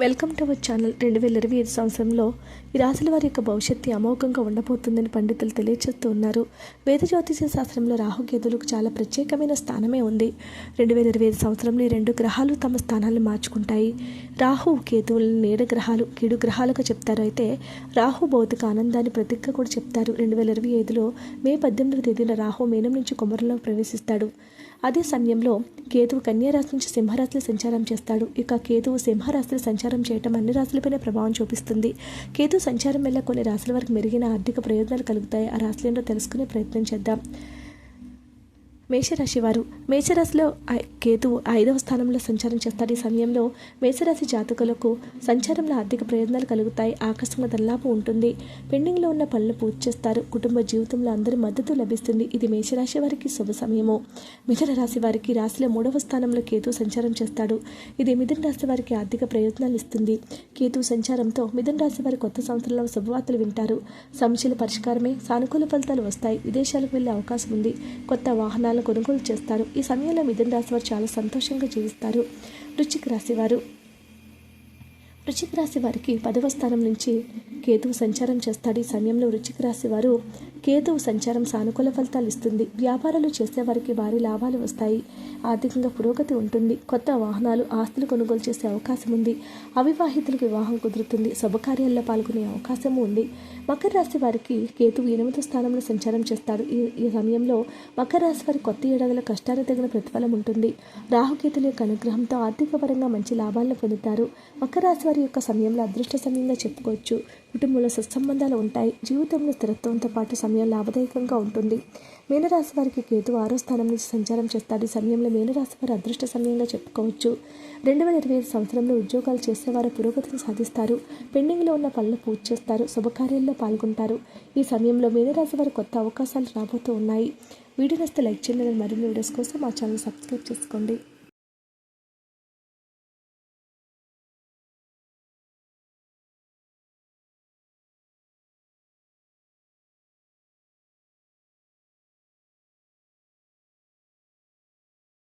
Welcome to our channel రెండు వేల ఇరవై ఐదు సంవత్సరంలో ఈ రాశుల వారి యొక్క భవిష్యత్తు అమోఘంగా ఉండబోతుందని పండితులు తెలియజేస్తూ ఉన్నారు. వేద జ్యోతిష శాస్త్రంలో రాహుకేతులకు చాలా ప్రత్యేకమైన స్థానమే ఉంది. రెండు వేల ఇరవై ఐదు సంవత్సరంలో ఈ రెండు గ్రహాలు తమ స్థానాలను మార్చుకుంటాయి. రాహు కేతువులను నీడ గ్రహాలు కీడు గ్రహాలుగా చెప్తారు. అయితే రాహు భౌతిక ఆనందాన్ని ప్రతిజ్ఞ కూడా చెప్తారు. రెండు వేల ఇరవై ఐదులో మే పద్దెనిమిదవ తేదీన రాహు మీనం నుంచి కుమరంలో ప్రవేశిస్తాడు. అదే సమయంలో కేతువు కన్యారాశి నుంచి సింహరాశిలో సంచారం చేస్తాడు. ఇక కేతువు సింహరాశిలో సంచారం చేయటం అన్ని రాశులపైన ప్రభావం చూపిస్తుంది. కేతు సంచారం వల్ల కొన్ని రాశుల వరకు మెరుగైన ఆర్థిక ప్రయోజనాలు కలుగుతాయి. ఆ రాశులేంటో తెలుసుకునే ప్రయత్నం చేద్దాం. మేషరాశి వారు. మేషరాశిలో కేతువు ఐదవ స్థానంలో సంచారం చేస్తాడు. ఈ సమయంలో మేషరాశి జాతకులకు సంచారంలో ఆర్థిక ప్రయోజనాలు కలుగుతాయి. ఆకస్మిక ధనలాభం ఉంటుంది. పెండింగ్లో ఉన్న పనులు పూర్తి చేస్తారు. కుటుంబ జీవితంలో అందరి మద్దతు లభిస్తుంది. ఇది మేషరాశి వారికి శుభ సమయము. మిథున రాశి వారికి రాశిలో మూడవ స్థానంలో కేతు సంచారం చేస్తాడు. ఇది మిథున రాశి వారికి ఆర్థిక ప్రయోజనాలు ఇస్తుంది. కేతు సంచారంతో మిథున రాశి వారి కొత్త సంవత్సరంలో శుభవార్తలు వింటారు. సమస్యల పరిష్కారమే సానుకూల ఫలితాలు వస్తాయి. విదేశాలకు వెళ్ళే అవకాశం ఉంది. కొత్త వాహనాలు వస్తువులను కొనుగోలు చేస్తారు. ఈ సమయంలో మిథున రాశి వారు చాలా సంతోషంగా జీవిస్తారు. వృశ్చిక రాశి వారు. వృశ్చిక రాశి వారికి పదవ స్థానం నుంచి కేతువు సంచారం చేస్తాడు. ఈ సమయంలో వృశ్చిక రాశి వారు కేతువు సంచారం సానుకూల ఫలితాలు ఇస్తుంది. వ్యాపారాలు చేసే వారికి భారీ లాభాలు వస్తాయి. ఆర్థికంగా పురోగతి ఉంటుంది. కొత్త వాహనాలు ఆస్తులు కొనుగోలు చేసే అవకాశం ఉంది. అవివాహితులకు వివాహం కుదురుతుంది. శుభకార్యాల్లో పాల్గొనే అవకాశం ఉంది. మకర రాశి వారికి కేతువు ఎనిమిదో స్థానంలో సంచారం చేస్తాడు ఈ ఈ సమయంలో మకర రాశి వారి కొత్త ఏడాదిలో కష్టాలు తగిన ప్రతిఫలం ఉంటుంది. రాహుకేతుల యొక్క అనుగ్రహంతో ఆర్థికపరంగా మంచి లాభాలను పొందుతారు. మకర రాశి వారి యొక్క సమయంలో అదృష్ట సమయంగా చెప్పుకోవచ్చు. కుటుంబంలో సత్సంబంధాలు ఉంటాయి. జీవితంలో స్థిరత్వంతో పాటు సమయం లాభదాయకంగా ఉంటుంది. మీనరాశి వారికి కేతు ఆరో స్థానం నుంచి సంచారం చేస్తాడు. ఈ సమయంలో మీనరాశి వారి అదృష్ట సమయంగా చెప్పుకోవచ్చు. రెండు వేల ఇరవై ఐదు సంవత్సరంలో ఉద్యోగాలు చేసేవారు పురోగతిని సాధిస్తారు. పెండింగ్లో ఉన్న పనులు పూర్తి చేస్తారు. శుభకార్యాల్లో పాల్గొంటారు. ఈ సమయంలో మీనరాశి వారి కొత్త అవకాశాలు రాబోతూ ఉన్నాయి. వీడియో నస్తే లైక్ చేయండి. మరిన్ని వీడియోస్ కోసం మా ఛానల్ సబ్స్క్రైబ్ చేసుకోండి.